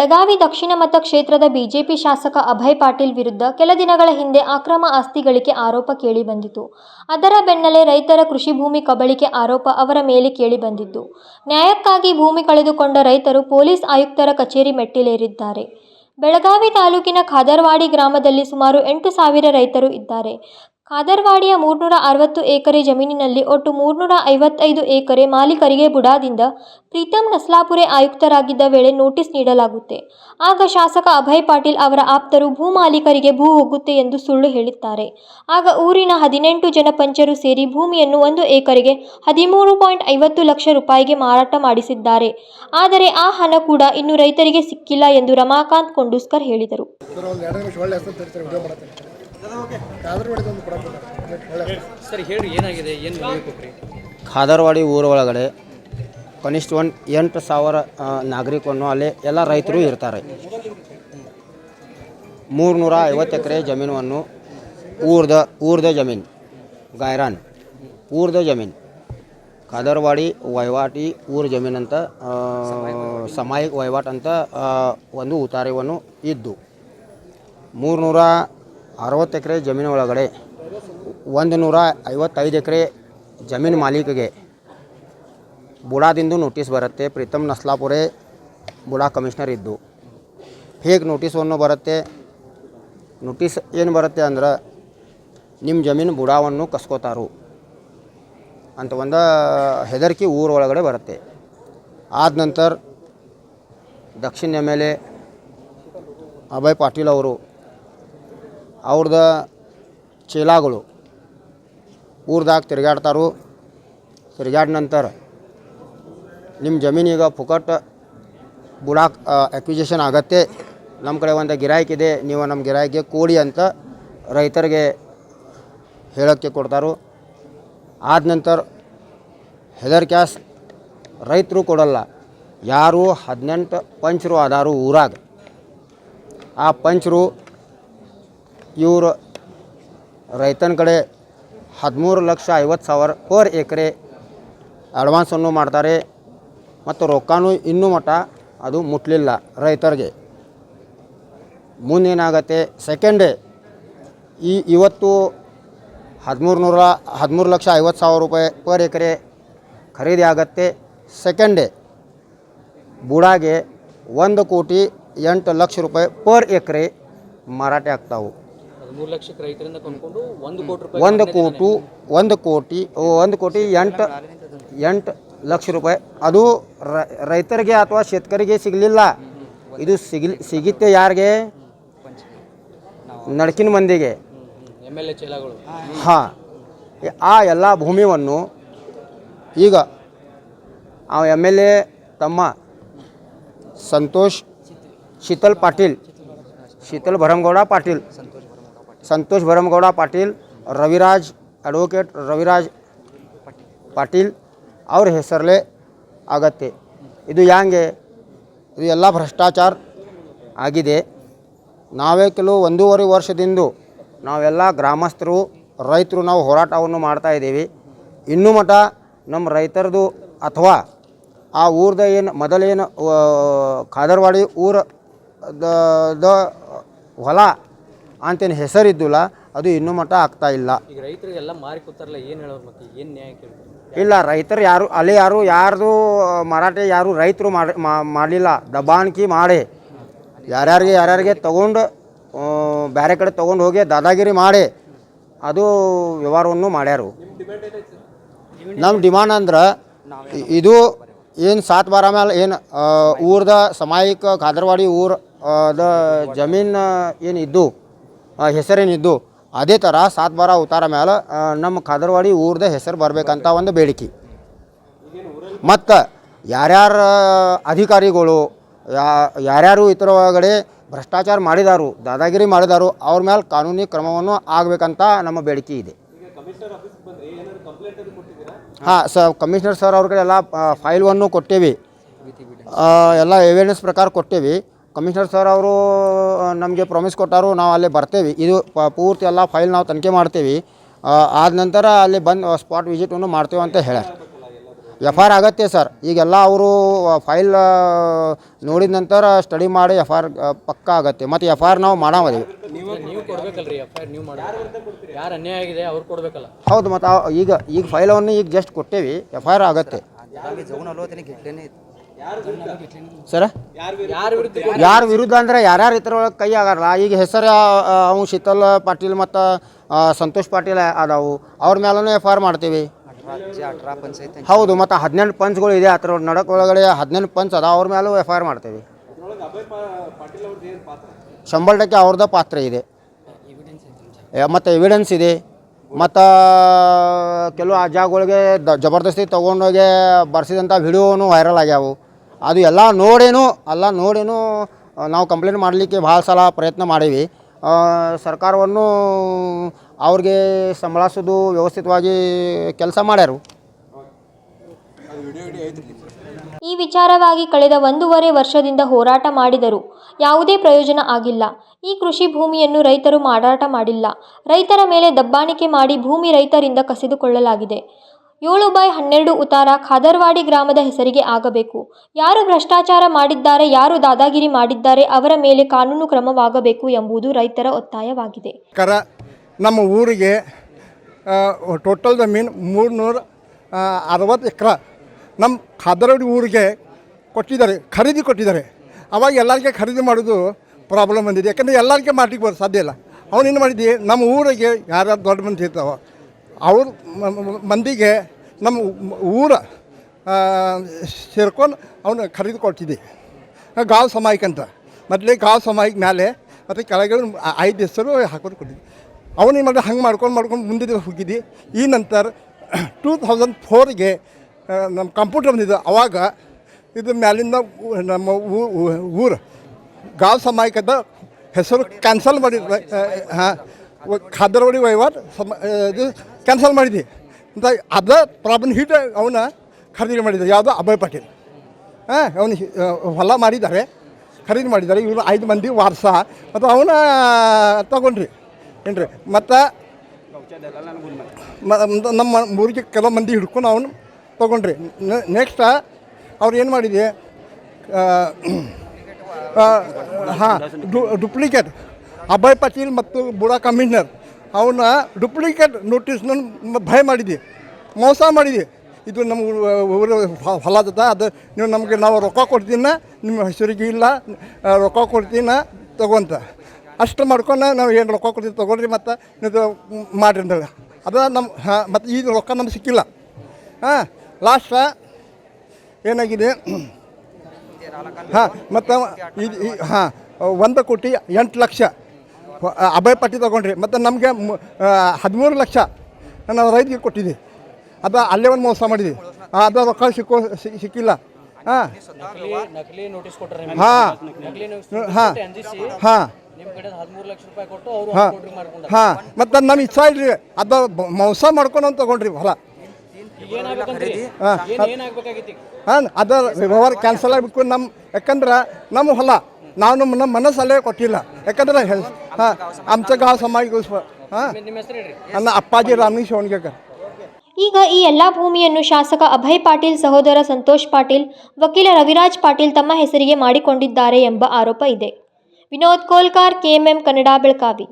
ಬೆಳಗಾವಿ ದಕ್ಷಿಣ ಮತಕ್ಷೇತ್ರದ ಬಿಜೆಪಿ ಶಾಸಕ ಅಭಯ್ ಪಾಟೀಲ್ ವಿರುದ್ಧ ಕೆಲ ದಿನಗಳ ಹಿಂದೆ ಅಕ್ರಮ ಆಸ್ತಿ ಗಳಿಕೆ ಆರೋಪ ಕೇಳಿಬಂದಿತು ಅದರ ಬೆನ್ನಲ್ಲೇ ರೈತರ ಕೃಷಿ ಭೂಮಿ ಕಬಳಿಕೆ ಆರೋಪ ಅವರ ಮೇಲೆ ಕೇಳಿಬಂದಿದ್ದು ನ್ಯಾಯಕ್ಕಾಗಿ ಭೂಮಿ ಕಳೆದುಕೊಂಡ ರೈತರು ಪೊಲೀಸ್ ಆಯುಕ್ತರ ಕಚೇರಿ ಮೆಟ್ಟಿಲೇರಿದ್ದಾರೆ. ಬೆಳಗಾವಿ ತಾಲೂಕಿನ ಖಾದರ್ವಾಡಿ ಗ್ರಾಮದಲ್ಲಿ ಸುಮಾರು ಎಂಟು ಸಾವಿರ ರೈತರು ಇದ್ದಾರೆ. ಖಾದರ್ವಾಡಿಯ ಮೂರ್ನೂರ ಅರವತ್ತು ಎಕರೆ ಜಮೀನಿನಲ್ಲಿ ಒಟ್ಟು ಮೂರ್ನೂರ ಐವತ್ತೈದು ಎಕರೆ ಮಾಲೀಕರಿಗೆ ಬುಡಾದಿಂದ ಪ್ರೀತಂ ನಸ್ಲಾಪುರೆ ಆಯುಕ್ತರಾಗಿದ್ದ ವೇಳೆ ನೋಟಿಸ್ ನೀಡಲಾಗುತ್ತೆ. ಆಗ ಶಾಸಕ ಅಭಯ್ ಪಾಟೀಲ್ ಅವರ ಆಪ್ತರು ಭೂ ಮಾಲೀಕರಿಗೆ ಭೂ ಹೋಗುತ್ತೆ ಎಂದು ಸುಳ್ಳು ಹೇಳುತ್ತಾರೆ ಆಗ ಊರಿನ ಹದಿನೆಂಟು ಜನ ಪಂಚರು ಸೇರಿ ಭೂಮಿಯನ್ನು ಒಂದು ಎಕರೆಗೆ ಹದಿಮೂರು ಪಾಯಿಂಟ್ ಐವತ್ತು ಲಕ್ಷ ರೂಪಾಯಿಗೆ ಮಾರಾಟ ಮಾಡಿಸಿದ್ದಾರೆ. ಆದರೆ ಆ ಹಣ ಕೂಡ ಇನ್ನು ರೈತರಿಗೆ ಸಿಕ್ಕಿಲ್ಲ ಎಂದು ರಮಾಕಾಂತ್ ಕೊಂಡೂಸ್ಕರ್ ಹೇಳಿದರು. ಖಾದರ್ವಾಡಿ ಊರ ಒಳಗಡೆ ಕನಿಷ್ಠ ಒಂದು ಎಂಟು ಸಾವಿರ ನಾಗರಿಕನು ಅಲ್ಲಿ ಎಲ್ಲ ರೈತರು ಇರ್ತಾರೆ. ಮೂರುನೂರ ಐವತ್ತು ಎಕರೆ ಜಮೀನನ್ನು ಊರ್ದ ಊರ್ದ ಜಮೀನು ಗಾಯರಾನ್ ಊರ್ದ ಜಮೀನು ಖಾದರ್ವಾಡಿ ವಹಿವಾಟಿ ಊರ ಜಮೀನು ಅಂತ ಆ, ಸಾಮಾಯಿಕ ವಹಿವಾಟ್ ಅಂತ ಒಂದು ಉತಾರಿವನ್ನು ಇದ್ದು ಮೂರುನೂರ ಅರವತ್ತು ಎಕರೆ ಜಮೀನು ಒಳಗಡೆ, ಒಂದು ನೂರ ಐವತ್ತೈದು ಎಕರೆ ಜಮೀನು ಮಾಲೀಕಿಗೆ ಬುಡಾದಿಂದು ನೋಟಿಸ್ ಬರುತ್ತೆ. ಪ್ರೀತಮ್ ನಸ್ಲಾಪುರೆ ಬುಡಾ ಕಮಿಷನರ್ ಇದ್ದು. ಹೇಗೆ ನೋಟಿಸನ್ನು ಬರುತ್ತೆ? ನೋಟಿಸ್ ಏನು ಬರುತ್ತೆ ಅಂದ್ರೆ ನಿಮ್ಮ ಜಮೀನು ಬುಡಾವನ್ನು ಕಸ್ಕೋತಾರು ಅಂತ ಒಂದು ಹೆದರಿಕೆ ಊರ ಒಳಗಡೆ ಬರುತ್ತೆ. ಆದ ನಂತರ ದಕ್ಷಿಣ M L A Abhay Patil ಅವರು ಅವ್ರದ ಚೀಲಾಗಳು. ಊರ್ದಾಗ ತಿರುಗಾಡ್ತಾರು ತಿರುಗಾಡಿದ ನಂತರ ನಿಮ್ಮ ಜಮೀನಿಗೆ ಫುಕಟ್ ಬುಡಾಕ್ ಅಕ್ವಿಜೇಷನ್ ಆಗತ್ತೆ. ನಮ್ಮ ಕಡೆ ಒಂದು ಗಿರಾಯ್ಕ್ ಇದೆ, ನೀವು ನಮ್ಮ ಗಿರಾಯ್ಕೆ ಕೊಡಿ ಅಂತ ರೈತರಿಗೆ ಹೇಳೋಕ್ಕೆ ಕೊಡ್ತಾರು. ಆದ ನಂತರ ಹೆದರ್ ಕ್ಯಾಸ್ ರೈತರು ಕೊಡಲ್ಲ, ಯಾರು ಹದಿನೆಂಟು ಪಂಚರು ಅದಾರು ಊರಾಗ. ಆ ಪಂಚರು ಇವರು ರೈತನ ಕಡೆ ಹದಿಮೂರು ಲಕ್ಷ ಐವತ್ತು ಸಾವಿರ ಪರ್ ಎಕರೆ ಅಡ್ವಾನ್ಸನ್ನು ಮಾಡ್ತಾರೆ ಮತ್ತು ರೊಕ್ಕನೂ ಇನ್ನೂ ಮಟ್ಟ ಅದು ಮುಟ್ಲಿಲ್ಲ ರೈತರಿಗೆ. ಮುಂದೇನಾಗತ್ತೆ? ಸೆಕೆಂಡ್ ಡೇ ಈ ಇವತ್ತು ಹದಿಮೂರು ನೂರ ಹದಿಮೂರು ಲಕ್ಷ ಐವತ್ತು ಸಾವಿರ ರೂಪಾಯಿ ಪರ್ ಎಕರೆ ಖರೀದಿ ಆಗತ್ತೆ. ಸೆಕೆಂಡ್ ಡೇ ಬುಡಾಗೆ ಒಂದು ಕೋಟಿ ಎಂಟು ಲಕ್ಷ ರೂಪಾಯಿ ಪರ್ ಎಕರೆ ಮಾರಾಟ ಆಗ್ತಾವೆ. ಮೂರು ಲಕ್ಷಕ್ಕೆ ರೈತರಿಂದ ಕೊಂಡ್ಕೊಂಡು ಒಂದು ಕೋಟಿ ರೂಪಾಯಿ ಒಂದು ಕೋಟು ಒಂದು ಕೋಟಿ ಒಂದು ಕೋಟಿ ಎಂಟು ಎಂಟು ಲಕ್ಷ ರೂಪಾಯಿ. ಅದು ರೈತರಿಗೆ ಅಥವಾ ಶೇತಕರಿಗೆ ಸಿಗಲಿಲ್ಲ. ಇದು ಸಿಗಲಿ ಸಿಗುತ್ತೆ ಯಾರಿಗೆ? ನಡಕಿನ ಮಂದಿಗೆ. ಎಂ ಎಲ್ ಎ ಚೇಲಾಗಳು. ಹಾಂ ಆ ಎಲ್ಲ ಭೂಮಿಯನ್ನು ಈಗ ಆ ಎಂ ಎಲ್ ಎ ತಮ್ಮ ಸಂತೋಷ್ ಶೀತಲ್ ಪಾಟೀಲ್ ಶೀತಲ್ ಭರಂಗೌಡ ಪಾಟೀಲ್. ಸಂತೋಷ್ ಭರಮಗೌಡ ಪಾಟೀಲ್, ರವಿರಾಜ್ ಅಡ್ವೊಕೇಟ್ ರವಿರಾಜ್ ಪಾಟೀಲ್ ಅವ್ರ ಹೆಸರಲ್ಲೇ ಆಗತ್ತೆ. ಇದು ಹ್ಯಾಂಗೆ? ಇದು ಎಲ್ಲ ಭ್ರಷ್ಟಾಚಾರ ಆಗಿದೆ. ನಾವೇ ಕೆಲವು ಒಂದೂವರೆ ವರ್ಷದಿಂದ ನಾವೆಲ್ಲ ಗ್ರಾಮಸ್ಥರು, ರೈತರು ನಾವು ಹೋರಾಟವನ್ನು ಮಾಡ್ತಾ ಇದ್ದೀವಿ. ಇನ್ನೂ ಮಠ ನಮ್ಮ ರೈತರದು ಅಥವಾ ಆ ಊರ್ದ ಏನು ಮೊದಲೇನು ಖಾದರ್ವಾಡಿ ಊರ ದ ಹೊಲ ಅಂತೇನು ಹೆಸರಿದ್ದಿಲ್ಲ ಅದು ಇನ್ನೂ ಮಟ್ಟ ಆಗ್ತಾ ಇಲ್ಲ. ಈಗ ರೈತರಿಗೆಲ್ಲ ಮಾರಿ ಕೂತಾರಲ್ಲ ಏನು ಹೇಳೋರು ಮತ್ತೆ? ಏನು ನ್ಯಾಯ ಕೇಳ್ತಾರೆ? ಇಲ್ಲ ರೈತರು ಯಾರು ಅಲ್ಲಿ ಯಾರು ಯಾರ್ದು ಮಾರಾಟ ಯಾರು ರೈತರು ಮಾಡಿ ಮಾಡಲಿಲ್ಲ. ದಬ್ಬಾಣಿಕೆ ಮಾಡಿ. ಯಾರ್ಯಾರಿಗೆ ಯಾರ್ಯಾರಿಗೆ ತಗೊಂಡು ಬೇರೆ ಕಡೆ ತೊಗೊಂಡು ಹೋಗಿ ದಾದಾಗಿರಿ ಮಾಡಿ. ಅದು ವ್ಯವಹಾರವನ್ನು ಮಾಡ್ಯಾರು. ನಮ್ಮ ಡಿಮಾಂಡ್ ಅಂದ್ರೆ ಇದು ಏನು ಸಾತ್ ಬಾರ ಮೇಲೆ ಏನು ಊರ್ದ ಸಮಾಯಿಕ ಖಾದರ್ವಾಡಿ ಊರ ಅದ ದ ಜಮೀನು ಏನು ಇದ್ದು ಹೆಸರೇನಿದ್ದು? ಅದೇ ಥರ ಸಾತ್ ಬಾರ ಉತ್ತಾರ ಮೇಲೆ ನಮ್ಮ ಖಾದರ್ವಾಡಿ ಊರ್ದ ಹೆಸರು ಬರಬೇಕಂತ ಒಂದು ಬೇಡಿಕೆ. ಮತ್ತು ಯಾರ್ಯಾರ ಅಧಿಕಾರಿಗಳು ಯಾರ್ಯಾರು ಇತರ ಒಳಗಡೆ ಭ್ರಷ್ಟಾಚಾರ ಮಾಡಿದಾರು, ದಾದಾಗಿರಿ ಮಾಡಿದಾರು, ಅವ್ರ ಮೇಲೆ ಕಾನೂನಿ ಕ್ರಮವನ್ನು ಆಗಬೇಕಂತ ನಮ್ಮ ಬೇಡಿಕೆ ಇದೆ. ಹಾಂ, ಸ, ಕಮಿಷನರ್ ಸರ್ ಅವ್ರ ಕಡೆ ಎಲ್ಲ ಫೈಲ್ವನ್ನು ಕೊಟ್ಟೇವಿ. ಎಲ್ಲ ಎವಿಡೆನ್ಸ್ ಪ್ರಕಾರ ಕೊಟ್ಟೇವಿ. ಕಮಿಷನರ್ ಸರ್ ಅವರು ನಮಗೆ ಪ್ರಾಮಿಸ್ ಕೊಟ್ಟಾರು ನಾವು ಅಲ್ಲೇ ಬರ್ತೇವೆ. ಇದು ಪ- ಪೂರ್ತಿ ಎಲ್ಲ ಫೈಲ್ ನಾವು ತನಿಖೆ ಮಾಡ್ತೇವೆ. ಆ, ಆದ ನಂತರ ಅಲ್ಲಿ ಬಂದು ಸ್ಪಾಟ್ ವಿಸಿಟನ್ನು ಮಾಡ್ತೇವೆ ಅಂತ ಹೇಳ್ಯಾರ ಎಫ್ ಐ ಆರ್ ಆಗತ್ತೆ ಸರ್. ಈಗೆಲ್ಲ ಅವರು ಫೈಲ್ ನೋಡಿದ ನಂತರ ಸ್ಟಡಿ ಮಾಡಿ ಎಫ್ ಐ ಆರ್ ಪಕ್ಕ ಆಗತ್ತೆ. ಮತ್ತು ಎಫ್ ಆರ್ ನಾವು ಮಾಡಾಮದೀವಿ ನೀವು ನೀವು ಕೊಡ್ಬೇಕಲ್ರಿ ಎಫ್ ಐ ಆರ್ ನೀವು ಮಾಡಿ ಯಾರು ಅನ್ಯಾಯ ಆಗಿದೆ ಅವ್ರು ಕೊಡ್ಬೇಕಲ್ಲ. ಹೌದು ಮತ್ತು ಈಗ ಈಗ ಫೈಲವನ್ನು ಈಗ ಜಸ್ಟ್ ಕೊಟ್ಟೇವಿ. ಎಫ್ ಆರ್ ಆಗತ್ತೆ. ಸರ? ಯಾರ ವಿರುದ್ಧ ಅಂದ್ರೆ ಯಾರ್ಯಾರು ಇದ್ರೊಳಗೆ ಕೈ ಆಗಲ್ಲ. ಈಗ ಹೆಸರು ಅವು ಶೀತಲ್ ಪಾಟೀಲ್ ಮತ್ತು ಸಂತೋಷ್ ಪಾಟೀಲ್ ಅದಾವು. ಅವ್ರ ಮೇಲೂ ಎಫ್ ಆರ್ ಮಾಡ್ತೀವಿ. ಹೌದು, ಮತ್ತು ಹದಿನೆಂಟು ಪಂಚ್ಗಳು ಇದೆ ಅದ್ರ ನಡಕ್ ಒಳಗಡೆ ಹದಿನೆಂಟು ಪಂಚ್ ಅದ, ಅವ್ರ ಮೇಲೂ ಎಫ್ ಐ ಆರ್ ಮಾಡ್ತೀವಿ. ಶಂಬಳಕ್ಕೆ ಟಕ್ಕೆ ಅವ್ರದ್ದು ಪಾತ್ರ ಇದೆ. ಮತ್ತು ಎವಿಡೆನ್ಸ್ ಇದೆ. ಮತ್ತು ಕೆಲವು ಆ ಜಾಗಗಳಿಗೆ ಜಬರ್ದಸ್ತಿ ತೊಗೊಂಡೋಗಿ ಬರ್ಸಿದಂಥ ವಿಡಿಯೋನು ವೈರಲ್ ಆಗ್ಯಾವು. ಅದು ಎಲ್ಲ ನೋಡೇನು ಎಲ್ಲ ನೋಡೇನು ನಾವು ಕಂಪ್ಲೇಂಟ್ ಮಾಡಲಿಕ್ಕೆ ಭಾಳ ಸಲ ಪ್ರಯತ್ನ ಮಾಡೀವಿ. ಸರ್ಕಾರವನ್ನು ಅವ್ರಿಗೆ ಸಂಬಳಿಸೋದು ವ್ಯವಸ್ಥಿತವಾಗಿ ಕೆಲಸ ಮಾಡ್ಯಾರು. ಈ ವಿಚಾರವಾಗಿ ಕಳೆದ ಒಂದೂವರೆ ವರ್ಷದಿಂದ ಹೋರಾಟ ಮಾಡಿದರು ಯಾವುದೇ ಪ್ರಯೋಜನ ಆಗಿಲ್ಲ. ಈ ಕೃಷಿ ಭೂಮಿಯನ್ನು ರೈತರು ಮಾರಾಟ ಮಾಡಿಲ್ಲ. ರೈತರ ಮೇಲೆ ದಬ್ಬಾಣಿಕೆ ಮಾಡಿ ಭೂಮಿ ರೈತರಿಂದ ಕಸಿದುಕೊಳ್ಳಲಾಗಿದೆ. ಏಳು ಬೈ ಹನ್ನೆರಡು ಉತಾರ ಖಾದರ್ವಾಡಿ ಗ್ರಾಮದ ಹೆಸರಿಗೆ ಆಗಬೇಕು. ಯಾರು ಭ್ರಷ್ಟಾಚಾರ ಮಾಡಿದ್ದಾರೆ, ಯಾರು ದಾದಾಗಿರಿ ಮಾಡಿದ್ದಾರೆ, ಅವರ ಮೇಲೆ ಕಾನೂನು ಕ್ರಮವಾಗಬೇಕು ಎಂಬುದು ರೈತರ ಒತ್ತಾಯವಾಗಿದೆ. ಕರ, ನಮ್ಮ ಊರಿಗೆ ಟೋಟಲ್ ಜಮೀನು ಮೂರ್ನೂರ ಅರವತ್ತು ಎಕರೆ ನಮ್ಮ ಖಾದರ್ವಾಡಿ ಊರಿಗೆ ಕೊಟ್ಟಿದ್ದಾರೆ, ಖರೀದಿ ಕೊಟ್ಟಿದ್ದಾರೆ. ಅವಾಗ ಎಲ್ಲರಿಗೆ ಖರೀದಿ ಮಾಡೋದು ಪ್ರಾಬ್ಲಮ್ ಬಂದಿದೆ. ಯಾಕಂದರೆ ಎಲ್ಲರಿಗೆ ಮಾಡ್ಲಿಕ್ಕೆ ಬರೋ ಸಾಧ್ಯ ಇಲ್ಲ. ಅವನೇನು ಏನು ಮಾಡಿದ್ದೆ? ನಮ್ಮ ಊರಿಗೆ ಯಾರ್ಯಾರು ದೊಡ್ಡ ಮಂದಿ ಇರ್ತಾವ ಅವ್ರ ಮಂದಿಗೆ ನಮ್ಮ ಊರ ಸೇರ್ಕೊಂಡು ಅವನು ಖರೀದಿ ಕೊಟ್ಟಿದ್ದೆ ಗಾವ್ ಸಮಾಯಿಕ ಅಂತ. ಮೊದಲೇ ಗಾವ್ ಸಮಾಯಿಕ ಮೇಲೆ ಮತ್ತು ಕೆಳಗೆ ಐದು ಹೆಸರು ಹಾಕೊಂಡು ಕೊಟ್ಟಿದ್ದೆ. ಅವನೇನು ಮಾಡಿದ್ರೆ ಹಂಗೆ ಮಾಡ್ಕೊಂಡು ಮಾಡ್ಕೊಂಡು ಮುಂದೆ ಹೋಗಿದ್ದಿ. ಈ ನಂತರ ಟೂ ತೌಸಂಡ್ ಫೋರ್ಗೆ ನಮ್ಮ ಕಂಪ್ಯೂಟರ್ ಬಂದಿದ್ದು ಅವಾಗ ಇದು ಮ್ಯಾಲಿಂದ ನಮ್ಮ ಊ- ಊರು ಗಾವ್ ಸಮಾಯಿಕದ ಹೆಸರು ಕ್ಯಾನ್ಸಲ್ ಮಾಡಿದ್ರು ಹಾಂ ಖಾದರವಾಡಿ ವಹಿವಾಟ್ ಸಮ ಇದು ಕ್ಯಾನ್ಸಲ್ ಮಾಡಿದ್ವಿ ಅಂತ ಅದ ಪ್ರಾಬ್ಲಮ್ ಹಿಟ್ ಅವನ ಖರೀದಿ ಮಾಡಿದ, ಯಾವುದೋ ಅಭಯ್ ಪಾಟೀಲ್. ಹಾಂ ಅವನು ಹೊಲ ಮಾಡಿದ್ದಾರೆ, ಖರೀದಿ ಮಾಡಿದ್ದಾರೆ, ಇವರು ಐದು ಮಂದಿ ವಾರಸ, ಮತ್ತು ಅವನ ತಗೊಂಡ್ರಿ, ಏನ್ರಿ? ಮತ್ತು ನಮ್ಮ ಊರಿಗೆ ಕೆಲವು ಮಂದಿ ಹಿಡ್ಕೊಂಡು ಅವನು ತೊಗೊಂಡ್ರಿ. ನೆಕ್ಸ್ಟ್ ಅವ್ರು ಏನು ಮಾಡಿದೆ ಹಾಂ ಡುಪ್ಲಿಕೇಟ್ ಅಭಯ್ ಪಾಟೀಲ್ ಮತ್ತು ಬುಡಾ ಕಮಿಷನರ್ ಅವನ್ನ ಡುಪ್ಲಿಕೇಟ್ ನೋಟಿಸ್ನ ಭಯ ಮಾಡಿದೆ ಮೋಸ ಮಾಡಿದೆ ಇದು ನಮ್ಮ ಊರ ಹೊಲ ಅದ ಅದು ನೀವು ನಮಗೆ ನಾವು ರೊಕ್ಕ ಕೊಡ್ತೀನ? ನಿಮ್ಮ ಹೆಸರಿಗೆ ಇಲ್ಲ. ರೊಕ್ಕ ಕೊಡ್ತೀನ? ತಗೊಂತ ಅಷ್ಟು ಮಾಡ್ಕೊಂಡು ನಾವು ಏನು ರೊಕ್ಕ ಕೊಡ್ತೀವಿ ತೊಗೊಳ್ರಿ ಮತ್ತು. ನೀವು ಮಾಡಿರಿ ಅಂತೇಳಿ ಅದು ನಮ್ಮ ಹಾಂ ಮತ್ತು ಈಗ ರೊಕ್ಕ ನಮ್ಗೆ ಸಿಕ್ಕಿಲ್ಲ. ಹಾಂ ಲಾಸ್ಟ ಏನಾಗಿದೆ? ಹಾಂ ಮತ್ತು ಇದು ಹಾಂ ಒಂದು ಕೋಟಿ ಎಂಟು ಲಕ್ಷ. ಅಭಯ ಪಟ್ಟಿ ತೊಗೊಂಡ್ರಿ. ಮತ್ತು ನಮಗೆ ಹದಿಮೂರು ಲಕ್ಷ ನಾವು ರೈತರಿಗೆ ಕೊಟ್ಟಿದ್ದೆ. ಅದು ಅಲ್ಲೇ ಒಂದು ಮೋಸ ಮಾಡಿದ್ವಿ ಅದು ರೊಕ್ಕ ಸಿಕ್ಕೋ ಸಿ- ಸಿಕ್ಕಿಲ್ಲ. ಹಾಂ. ನಕಲಿ ನಕಲಿ ನೋಟಿಸ್ ಕೊಟ್ಟರೆ ಹಾಂ. ನಕಲಿ ಹಾಂ. ಹಾಂ. ನಿಮ್ಮ ಕಡೆ ಹದಿಮೂರು ಲಕ್ಷ ರೂಪಾಯಿ ಕೊಟ್ಟು ಅವರು ಹಾಂ. ಮಾಡ್ಕೊಂಡ ಹಾಂ. ಮತ್ತು ನಮ್ಮ ಇಚ್ಛಾ ಇಲ್ರಿ. ಅದು ಮೋಸ ಮಾಡ್ಕೊಂಡು ತೊಗೊಂಡ್ರಿ ಹೊಲ. ಹಾಂ. ಅದ ವ್ಯವಹಾರ ಕ್ಯಾನ್ಸಲ್ ಆಗಬೇಕು ನಮ್ಮ ಯಾಕಂದ್ರೆ ನಮ್ಮ ಹೊಲ ನಾವು ನಮ್ಮ ನಮ್ಮ ಮನಸ್ಸಲ್ಲೇ ಕೊಟ್ಟಿಲ್ಲ ಯಾಕಂದ್ರೆ ಹಾಂ आमचं गाव समाज ಹಾಂ ನಿಮ್ಮ ಹೆಸರು ಹೇಳ್ರಿ ನನ್ನ ಅಪ್ಪಾಜಿ ರಾಮನಿ ಶಿವಣ್ಗೇಕರ್ ಈಗ ಈ ಎಲ್ಲ ಭೂಮಿಯನ್ನು ಶಾಸಕ ಅಭಯ್ ಪಾಟೀಲ್ ಸಹೋದರ ಸಂತೋಷ್ ಪಾಟೀಲ್ ವಕೀಲ ರವಿರಾಜ್ ಪಾಟೀಲ್ ತಮ್ಮ ಹೆಸರಿಗೆ ಮಾಡಿಕೊಂಡಿದ್ದಾರೆ ಎಂಬ ಆರೋಪ ಇದೆ ವಿನೋದ್ ಕೋಲ್ಕಾರ್ ಕೆಎಂಎಂ ಕನ್ನಡ ಬೆಳಗಾವಿ